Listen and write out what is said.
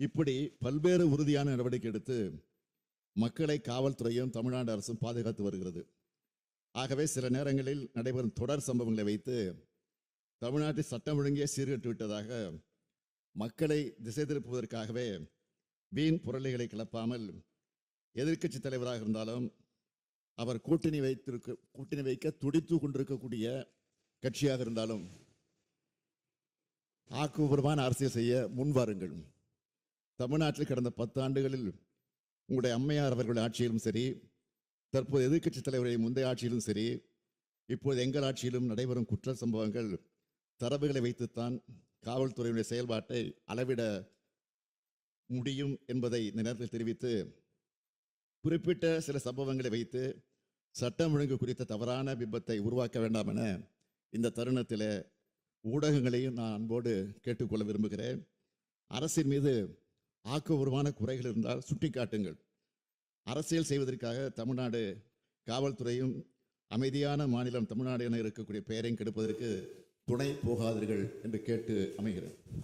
இப்படி பல்வேறு உறுதியான நடவடிக்கை எடுத்து மக்களை காவல்துறையும் தமிழ்நாடு அரசும் பாதுகாத்து வருகிறது. ஆகவே சில நேரங்களில் நடைபெறும் தொடர் சம்பவங்களை வைத்து தமிழ்நாட்டில் சட்டம் ஒழுங்கே சீர்கெட்டு விட்டதாக மக்களை திசை திருப்புவதற்காகவே வீண் புரளிகளை கிளப்பாமல் எதிர்க்கட்சி தலைவராக இருந்தாலும் அவர் கூட்டணி வைத்திருக்க கூட்டணி வைக்க துடித்து கொண்டிருக்கக்கூடிய கட்சியாக இருந்தாலும் ஆக்கப்பூர்வமான அரசியல் செய்ய முன்வாருங்கள். தமிழ்நாட்டில் கடந்த பத்து ஆண்டுகளில் உங்களுடைய அம்மையார் அவர்களுடைய ஆட்சியிலும் சரி தற்போது எதிர்க்கட்சி தலைவருடைய முந்தைய ஆட்சியிலும் சரி இப்போது எங்கள் ஆட்சியிலும் நடைபெறும் குற்ற சம்பவங்கள் தரவுகளை வைத்துத்தான் காவல்துறையினுடைய செயல்பாட்டை அளவிட முடியும் என்பதை இந்த நேரத்தில் தெரிவித்து குறிப்பிட்ட சில சம்பவங்களை வைத்து சட்டம் ஒழுங்கு குறித்த தவறான பிம்பத்தை உருவாக்க வேண்டாம் என இந்த தருணத்தில் ஊடகங்களையும் நான் அன்போடு கேட்டுக்கொள்ள விரும்புகிறேன். அரசின் மீது ஆக்கபூர்வமான குறைகள் இருந்தால் சுட்டிக்காட்டுங்கள். அரசியல் செய்வதற்காக தமிழ்நாடு காவல்துறையும் அமைதியான மாநிலம் தமிழ்நாடு என இருக்கக்கூடிய பெயரையும் கெடுப்பதற்கு துணை போகாதீர்கள் என்று கேட்டு அமைகிறேன்.